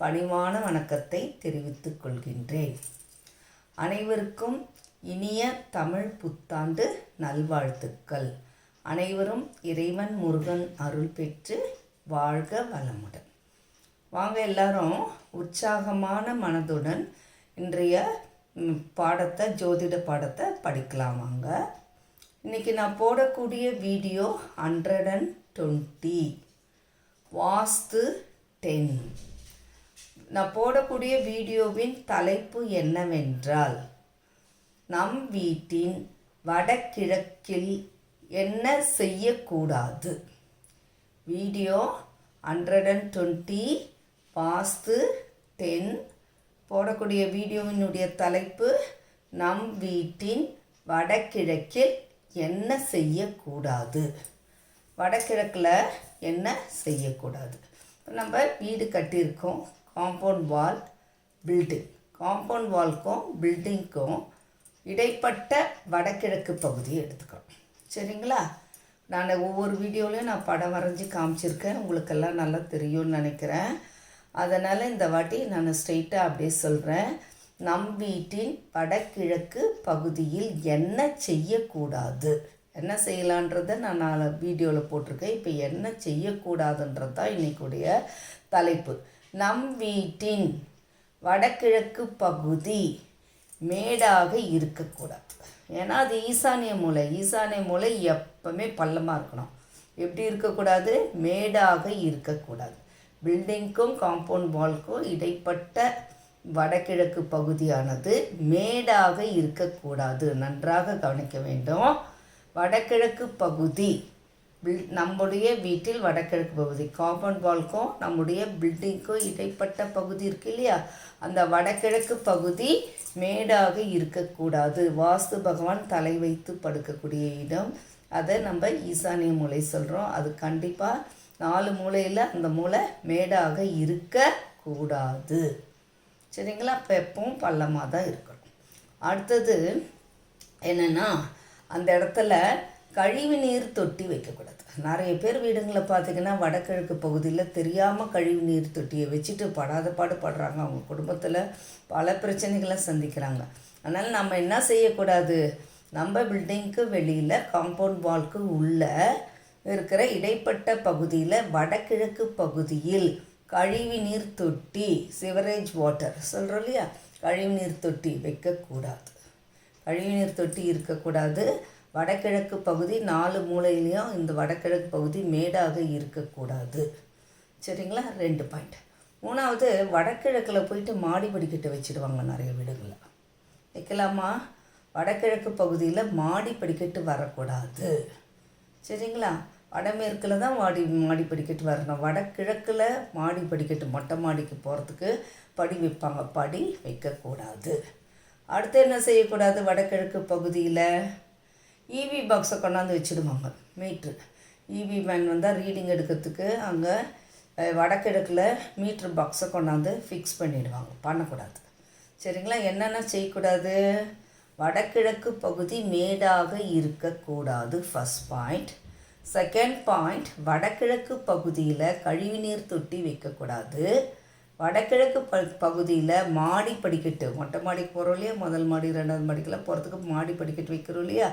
பணிவான வணக்கத்தை தெரிவித்துக் கொள்கின்றேன். அனைவருக்கும் இனிய தமிழ் புத்தாண்டு நல்வாழ்த்துக்கள். அனைவரும் இறைவன் முருகன் அருள் பெற்று வாழ்க வளமுடன். வாங்க எல்லாரும் உற்சாகமான மனதுடன் இன்றைய பாடத்தை ஜோதிட பாடத்தை படிக்கலாம் வாங்க. இன்றைக்கி நான் போடக்கூடிய video hundred and twenty. Vastu ten. நான் போடக்கூடிய வீடியோவின் தலைப்பு என்னவென்றால் நம் வீட்டின் வடகிழக்கில் என்ன செய்யக்கூடாது? Video hundred and twenty Vastu ten போடக்கூடிய வீடியோவினுடைய தலைப்பு நம் வீட்டின் வடகிழக்கில் என்ன செய்யக்கூடாது? வடகிழக்கில் என்ன செய்யக்கூடாது? இப்போ நம்ம வீடு கட்டியிருக்கோம். காம்பவுண்ட் வால் பில்டிங் காம்பவுண்ட் வால்க்கும் பில்டிங்க்கும் இடைப்பட்ட வடகிழக்கு பகுதியை எடுத்துக்கிறோம். சரிங்களா? நான் ஒவ்வொரு வீடியோலையும் நான் படம் வரைஞ்சி காமிச்சிருக்கேன். உங்களுக்கெல்லாம் நல்லா தெரியும்னு நினைக்கிறேன். அதனால் இந்த வாட்டி நான் ஸ்ட்ரெயிட்டாக அப்படியே சொல்கிறேன் நம் வீட்டின் வடகிழக்கு பகுதியில் என்ன செய்யக்கூடாது? என்ன செய்யலான்றதை நான் நான் வீடியோவில் போட்டிருக்கேன். இப்போ என்ன செய்யக்கூடாதுன்றது தான் இன்றைக்குடைய தலைப்பு. நம் வீட்டின் வடகிழக்கு பகுதி மேடாக இருக்கக்கூடாது. ஏன்னா அது ஈசானிய மூலை ஈசானிய மூலை எப்பவுமே பள்ளமாக இருக்கணும். எப்படி இருக்கக்கூடாது? மேடாக இருக்கக்கூடாது. பில்டிங்க்கும் காம்பவுண்ட் வால்க்கும் இடைப்பட்ட வடகிழக்கு பகுதியானது மேடாக இருக்கக்கூடாது. நன்றாக கவனிக்க வேண்டும். வடகிழக்கு பகுதி நம்முடைய வீட்டில் வடகிழக்கு பகுதி காம்பவுண்ட் வால்க்கும் நம்முடைய பில்டிங்க்கும் இடைப்பட்ட பகுதி இருக்கு இல்லையா? அந்த வடகிழக்கு பகுதி மேடாக இருக்கக்கூடாது. வாஸ்து பகவான் தலை வைத்து படுக்கக்கூடிய இடம். அதை நம்ம ஈசானிய மூலை சொல்கிறோம் அது கண்டிப்பாக நாலு மூலையில் அந்த மூலை மேடாக இருக்கக்கூடாது. சரிங்களா? அப்போ எப்பவும் பள்ளமாக தான் இருக்கணும். அடுத்தது என்னென்னா அந்த இடத்துல கழிவு நீர் தொட்டி வைக்கக்கூடாது. நிறைய பேர் வீடுங்களை பார்த்தீங்கன்னா வடகிழக்கு பகுதியில் தெரியாமல் கழிவு நீர் தொட்டியை வச்சுட்டு படாத பாடு படுறாங்க. அவங்க குடும்பத்தில் பல பிரச்சனைகளை சந்திக்கிறாங்க. அதனால் நம்ம என்ன செய்யக்கூடாது? நம்ம பில்டிங்க்கு வெளியில் காம்பவுண்ட் வால்க்கு உள்ள இருக்கிற இடைப்பட்ட பகுதியில் வடகிழக்கு பகுதியில் கழிவு நீர் தொட்டி சிவரேஜ் வாட்டர் சொல்கிறோம் இல்லையா? கழிவு நீர் தொட்டி வைக்கக்கூடாது. கழிவுநீர் தொட்டி இருக்கக்கூடாது. வடகிழக்கு பகுதி நாலு மூலையிலையும் இந்த வடகிழக்கு பகுதி மேடாக இருக்கக்கூடாது. சரிங்களா? ரெண்டு பாயிண்ட் மூணாவது வடகிழக்கில் போயிட்டு மாடி படிக்கட்டு வச்சுடுவாங்க நிறைய வீடுகளில் வைக்கலாமா? வடகிழக்கு பகுதியில் மாடி படிக்கட்டு வரக்கூடாது. சரிங்களா? வடமேற்கில் தான் மாடி மாடி படிக்கட்டு வரணும். வடகிழக்கில் மாடி படிக்கட்டு மொட்டை மாடிக்கு போகிறதுக்கு படி வைப்பாங்க. படி வைக்கக்கூடாது. அடுத்து என்ன செய்யக்கூடாது? வடகிழக்கு பகுதியில் இவி பாக்ஸை கொண்டாந்து வச்சுடுவாங்க மீட்ரு இவி மேன் வந்தால் ரீடிங் எடுக்கிறதுக்கு அங்கே அஹ், வடகிழக்கில் மீட்ரு பாக்ஸை கொண்டாந்து ஃபிக்ஸ் பண்ணிவிடுவாங்க பண்ணக்கூடாது. சரிங்களா? என்னென்ன செய்யக்கூடாது? வடகிழக்கு பகுதி மேடாக இருக்கக்கூடாது ஃபஸ்ட் பாயிண்ட் செகண்ட் பாயிண்ட் வடகிழக்கு பகுதியில் கழிவுநீர் தொட்டி வைக்கக்கூடாது. வடகிழக்கு ப பகுதியில் மாடி படிக்கட்டு மொட்டை மாடிக்கு போகிறோம் இல்லையா? முதல் மாடி ரெண்டாவது மாடிக்கெல்லாம் போகிறதுக்கு மாடி படிக்கட்டு வைக்கிறோம் இல்லையா?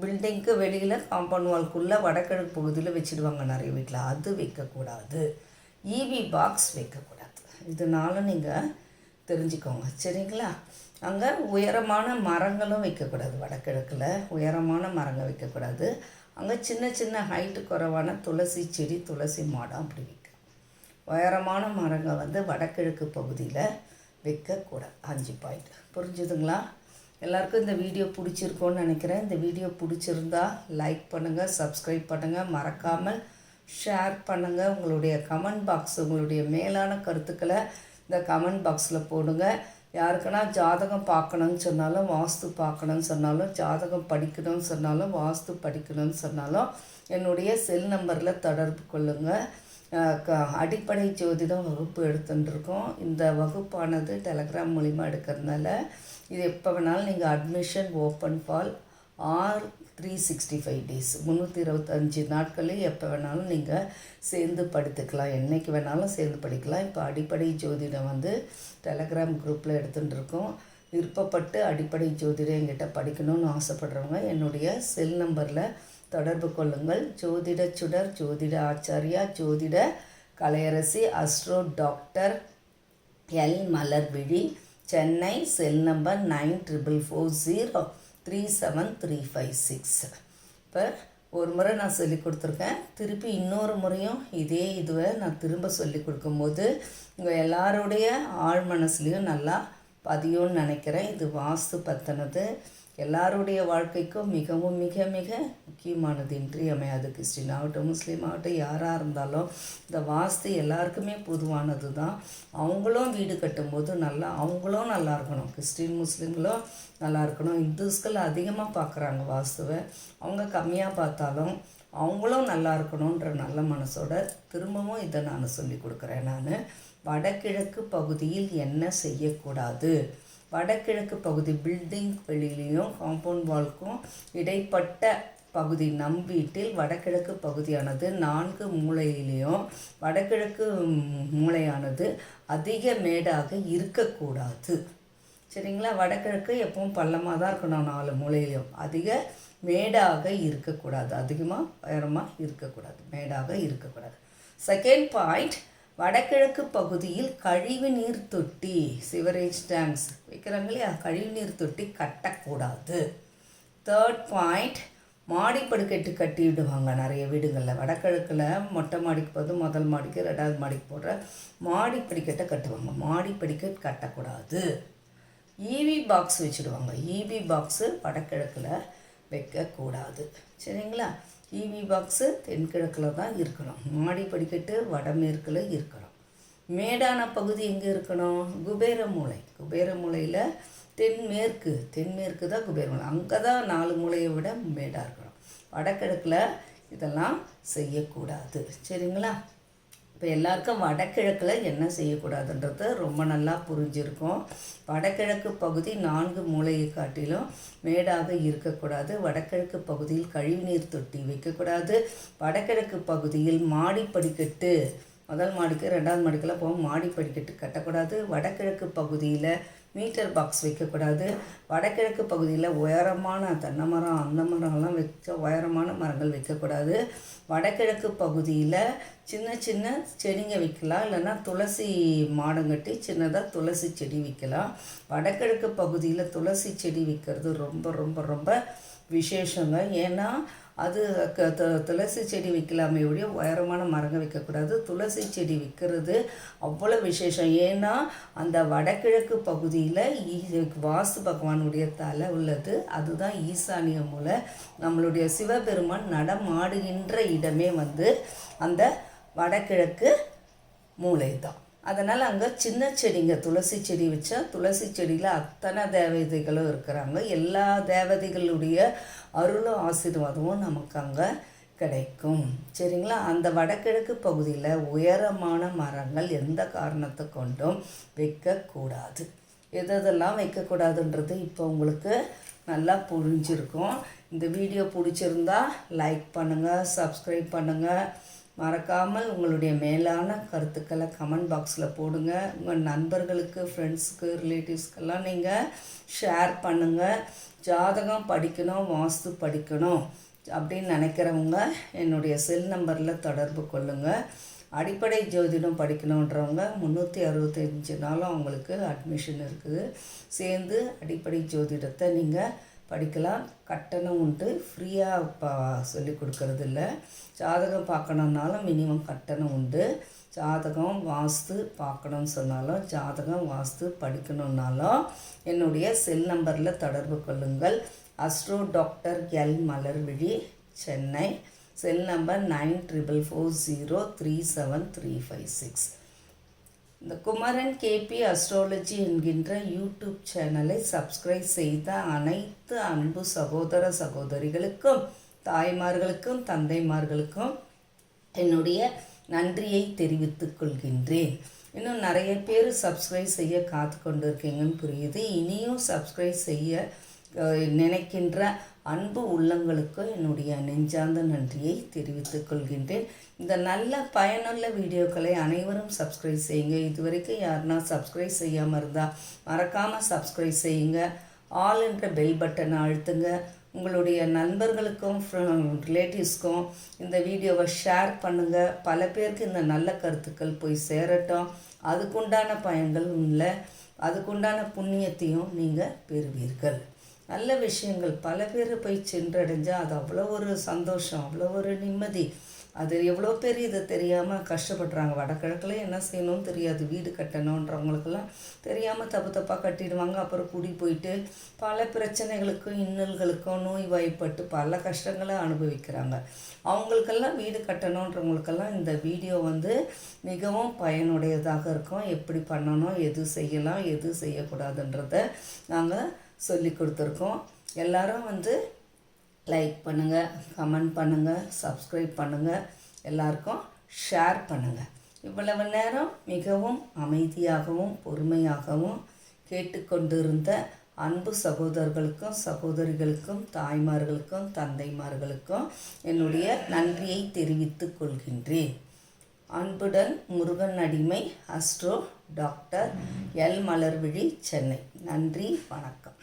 பில்டிங்க்கு வெளியில் காம்பவுண்ட் வால்குள்ளே வடகிழக்கு பகுதியில் வச்சுடுவாங்க நிறைய வீட்டில் அது வைக்கக்கூடாது. இவி பாக்ஸ் வைக்கக்கூடாது. இதனால நீங்கள் தெரிஞ்சுக்கோங்க. சரிங்களா? அங்கே உயரமான மரங்களும் வைக்கக்கூடாது. வடகிழக்கில் உயரமான மரங்கள் வைக்கக்கூடாது. அங்கே சின்ன சின்ன ஹைட்டு குறைவான துளசி செடி துளசி மாடம் அப்படி வைக்க உயரமான மரங்கள் வந்து வடகிழக்கு பகுதியில் வைக்கக்கூடாது. அஞ்சு பாயிண்ட் புரிஞ்சுதுங்களா? எல்லாருக்கும் இந்த வீடியோ பிடிச்சிருக்கோன்னு நினைக்கிறேன். இந்த வீடியோ பிடிச்சிருந்தா லைக் பண்ணுங்கள் சப்ஸ்கிரைப் பண்ணுங்கள் மறக்காமல் ஷேர் பண்ணுங்கள் உங்களுடைய கமெண்ட் பாக்ஸ் உங்களுடைய மேலான கருத்துக்களை இந்த கமெண்ட் பாக்ஸில் போடுங்க. யாருக்குன்னா ஜாதகம் பார்க்கணும்னு சொன்னாலும் வாஸ்து பார்க்கணும்னு சொன்னாலும் ஜாதகம் படிக்கணும்னு சொன்னாலும் வாஸ்து படிக்கணும்னு சொன்னாலும் என்னுடைய செல் நம்பரில் தொடர்பு கொள்ளுங்கள் க- அடிப்படை ஜோதிடம் வகுப்பு எடுத்துட்டுருக்கோம் இந்த வகுப்பானது டெலகிராம் மூலிமா எடுக்கிறதுனால இது எப்போ வேணாலும் நீங்கள் admission open full or three sixty five days முந்நூற்றி இருபத்தஞ்சி நாட்களில் எப்போ வேணாலும் நீங்கள் சேர்ந்து படுத்துக்கலாம். என்றைக்கு வேணாலும் சேர்ந்து படிக்கலாம். இப்போ அடிப்படை ஜோதிடம் வந்து டெலகிராம் குரூப்பில் எடுத்துகிட்டு இருக்கோம். விருப்பப்பட்டு அடிப்படை ஜோதிடம் என்கிட்ட படிக்கணும்னு ஆசைப்படுறவங்க என்னுடைய செல் நம்பரில் தொடர்பு கொள்ளுங்கள். ஜோதிட சுடர் ஜோதிட ஆச்சாரியா ஜோதிட Kalaiyarasi astro doctor L Malarvizhi Chennai cell number nine triple four zero three seven three five six இப்போ ஒரு முறை நான் சொல்லி கொடுத்துருக்கேன். திருப்பி இன்னொரு முறையும் இதே இதுவை நான் திரும்ப சொல்லி கொடுக்கும்போது உங்கள் எல்லாருடைய ஆழ் மனசுலேயும் நல்லா பதியும்னு நினைக்கிறேன். இது வாஸ்து பற்றினது எல்லாருடைய வாழ்க்கைக்கும் மிகவும் மிக மிக முக்கியமானது இன்றியமையாது கிறிஸ்டின் ஆகட்டும் முஸ்லீம் ஆகட்டும் யாராக இருந்தாலும் இந்த வாஸ்து எல்லாருக்குமே பொதுவானது தான் அவங்களும் வீடு கட்டும்போது நல்லா அவங்களும் நல்லா இருக்கணும். கிறிஸ்டின் முஸ்லீம்களும் நல்லா இருக்கணும். இந்துஸ்கள் அதிகமாக பார்க்குறாங்க வாஸ்துவை. அவங்க கம்மியாக பார்த்தாலும் அவங்களும் நல்லா இருக்கணுன்ற நல்ல மனசோட திரும்பவும் இதை நான் சொல்லி கொடுக்குறேன் நான். வடகிழக்கு பகுதியில் என்ன செய்யக்கூடாது? வடகிழக்கு பகுதி பில்டிங் வெளியிலையும் காம்பவுண்ட் வால்க்கும் இடைப்பட்ட பகுதி நம் வீட்டில் வடகிழக்கு பகுதியானது நான்கு மூலையிலையும் வடகிழக்கு மூலையானது அதிக மேடாக இருக்கக்கூடாது. சரிங்களா? வடகிழக்கு எப்பவும் பள்ளமாக தான் இருக்கணும் நாலு மூலையிலையும். அதிக மேடாக இருக்கக்கூடாது. அதிகமாக உயரமாக இருக்கக்கூடாது. மேடாக இருக்கக்கூடாது. செகண்ட் பாயிண்ட் வடகிழக்கு பகுதியில் கழிவு நீர் தொட்டி சிவரேஜ் டேங்க்ஸ் வைக்கிறாங்க இல்லையா? கழிவு நீர் தொட்டி கட்டக்கூடாது. தேர்ட் பாயிண்ட் மாடி படிக்கட்டு கட்டி விடுவாங்க நிறைய வீடுகளில். வடகிழக்கில் மொட்டை மாடிக்கு போது முதல் மாடிக்கு ரெண்டாவது மாடிக்கு போடுற மாடி படிக்கட்டை கட்டுவாங்க. மாடி படிக்கட் கட்டக்கூடாது. ஈவி பாக்ஸ் வச்சுடுவாங்க. ஈவி பாக்ஸு வடகிழக்கில் வைக்கக்கூடாது. சரிங்களா? டிவி பாக்ஸு தென்கிழக்கில் தான் இருக்கணும். மாடி படிக்கட்டு வடமேற்கில் இருக்கணும். மேடான பகுதி எங்கே இருக்கணும்? குபேர மூலை குபேர மூலையில் தென்மேற்கு. தென்மேற்கு தான் குபேர மூலை அங்கே தான் நாலு மூலையை விட மேடாக இருக்கணும். வடகிழக்கில் இதெல்லாம் செய்யக்கூடாது. சரிங்களா? இப்போ எல்லாருக்கும் வடகிழக்கில் என்ன செய்யக்கூடாதுன்றது ரொம்ப நல்லா புரிஞ்சிருக்கும். வடகிழக்கு பகுதி நான்கு மூலையை காட்டிலும் மேடாக இருக்கக்கூடாது. வடகிழக்கு பகுதியில் கழிவுநீர் தொட்டி வைக்கக்கூடாது. வடகிழக்கு பகுதியில் மாடி படிக்கட்டு முதல் மாடிக்கு ரெண்டாவது மாடிக்கெல்லாம் போக மாடி படிக்கட்டு கட்டக்கூடாது. வடகிழக்கு பகுதியில் மீட்டர் பாக்ஸ் வைக்கக்கூடாது. வடகிழக்கு பகுதியில் உயரமான தென்னை மரம் அந்த மரம்லாம் வைக்க உயரமான மரங்கள் வைக்கக்கூடாது. வடகிழக்கு பகுதியில் சின்ன சின்ன செடிங்க வைக்கலாம். இல்லைன்னா துளசி மாடம் கட்டி சின்னதாக துளசி செடி வைக்கலாம். வடகிழக்கு பகுதியில் துளசி செடி வைக்கிறது ரொம்ப ரொம்ப ரொம்ப விசேஷங்க. ஏன்னா அது க- துளசி செடி வைக்கலாமே ஒழிய உயரமான மரங்கள் வைக்கக்கூடாது. துளசி செடி வைக்கிறது அவ்வளோ விசேஷம். ஏன்னா அந்த வடகிழக்கு பகுதியில் ஈ- பகவானுடைய தலை உள்ளது. அதுதான் ஈசானிய மூலை. நம்மளுடைய சிவபெருமான் நடமாடுகின்ற இடமே வந்து அந்த வடகிழக்கு மூளை தான் அதனால் அங்கே சின்ன செடிங்க துளசி செடி வச்சா துளசி செடியில் அத்தனை தேவதைகளும் இருக்கிறாங்க. எல்லா தேவதைகளுடைய அருளும் ஆசீர்வாதமும் நமக்கு அங்கே கிடைக்கும். சரிங்களா? அந்த வடகிழக்கு பகுதியில் உயரமான மரங்கள் எந்த காரணத்தை கொண்டும் வைக்கக்கூடாது. எது எதெல்லாம் வைக்கக்கூடாதுன்றது இப்போ உங்களுக்கு நல்லா புரிஞ்சிருக்கும். இந்த வீடியோ பிடிச்சிருந்தா லைக் பண்ணுங்கள் சப்ஸ்கிரைப் பண்ணுங்கள் மறக்காமல் உங்களுடைய மேலான கருத்துக்களை கமெண்ட் பாக்ஸில் போடுங்க. உங்கள் நண்பர்களுக்கு ஃப்ரெண்ட்ஸுக்கு ரிலேட்டிவ்ஸ்க்கெல்லாம் நீங்கள் ஷேர் பண்ணுங்கள் ஜாதகம் படிக்கணும் வாஸ்து படிக்கணும் அப்படின்னு நினைக்கிறவங்க என்னுடைய செல் நம்பரில் தொடர்பு கொள்ளுங்கள் அடிப்படை ஜோதிடம் படிக்கணுன்றவங்க முந்நூற்றி அறுபத்தஞ்சு நாளும் அவங்களுக்கு அட்மிஷன் இருக்குது. சேர்ந்து அடிப்படை ஜோதிடத்தை நீங்கள் படிக்கலாம். கட்டணம் உண்டு. ஃப்ரீயாக பா சொல்லி கொடுக்கறது இல்லை ஜாதகம் பார்க்கணுன்னாலும் மினிமம் கட்டணம் உண்டு. ஜாதகம் வாஸ்து பார்க்கணும்னு சொன்னாலும் ஜாதகம் வாஸ்து படிக்கணுன்னாலும் என்னுடைய செல் நம்பரில் தொடர்பு கொள்ளுங்கள். Astro doctor L Malarvizhi Chennai. Cell number nine triple four zero three seven three five six இந்த குமரன் கேபி அஸ்ட்ராலஜி என்கின்ற யூடியூப் சேனலை சப்ஸ்கிரைப் செய்த அனைத்து அன்பு சகோதர சகோதரிகளுக்கும் தாய்மார்களுக்கும் தந்தைமார்களுக்கும் என்னுடைய நன்றியை தெரிவித்துக் கொள்கின்றேன். இன்னும் நிறைய பேர் சப்ஸ்கிரைப் செய்ய காத்து கொண்டு இருக்கீங்கன்னு புரியுது. இனியும் சப்ஸ்கிரைப் செய்ய நினைக்கின்ற அன்பு உள்ளங்களுக்கும் என்னுடைய நெஞ்சார்ந்த நன்றியை தெரிவித்துக் கொள்கின்றேன். இந்த நல்ல பயனுள்ள வீடியோக்களை அனைவரும் சப்ஸ்கிரைப் செய்யுங்க. இதுவரைக்கும் யாருன்னா சப்ஸ்கிரைப் செய்யாமல் இருந்தால் மறக்காமல் சப்ஸ்கிரைப் செய்யுங்க. ஆல் என்ற பெல் பட்டனை அழுத்துங்க. உங்களுடைய நண்பர்களுக்கும் ரிலேட்டிவ்ஸ்க்கும் இந்த வீடியோவை ஷேர் பண்ணுங்கள் பல பேருக்கு இந்த நல்ல கருத்துக்கள் போய் சேரட்டும். அதுக்குண்டான பயன்கள் இல்லை அதுக்குண்டான புண்ணியத்தையும் நீங்கள் பெறுவீர்கள். நல்ல விஷயங்கள் பல பேர் போய் சென்றடைஞ்சால் அது அவ்வளோ ஒரு சந்தோஷம் அவ்வளோ ஒரு நிம்மதி. அது எவ்வளோ பேர் இது தெரியாமல் கஷ்டப்படுறாங்க. வடகிழக்கில் என்ன செய்யணும்னு தெரியாது. வீடு கட்டணுன்றவங்களுக்கெல்லாம் தெரியாமல் தப்பு தப்பாக கட்டிடுவாங்க. அப்புறம் குடி போயிட்டு பல பிரச்சனைகளுக்கும் இன்னல்களுக்கும் நோய் வாய்ப்பட்டு பல கஷ்டங்களை அனுபவிக்கிறாங்க. அவங்களுக்கெல்லாம் வீடு கட்டணுன்றவங்களுக்கெல்லாம் இந்த வீடியோ வந்து மிகவும் பயனுடையதாக இருக்கும். எப்படி பண்ணணும் எது செய்யலாம் எது செய்யக்கூடாதுன்றத நாங்கள் சொல்லி கொடுத்துருக்கோம். எல்லாரும் வந்து லைக் பண்ணுங்கள் கமெண்ட் பண்ணுங்கள் சப்ஸ்கிரைப் பண்ணுங்கள் எல்லாருக்கும் ஷேர் பண்ணுங்கள் இவ்வளவு நேரம் மிகவும் அமைதியாகவும் பொறுமையாகவும் கேட்டுக்கொண்டிருந்த அன்பு சகோதரர்களுக்கும் சகோதரிகளுக்கும் தாய்மார்களுக்கும் தந்தைமார்களுக்கும் என்னுடைய நன்றியை தெரிவித்துக் கொள்கின்றேன். அன்புடன் முருகன் அடிமை astro doctor L Malarvizhi Chennai. நன்றி வணக்கம்.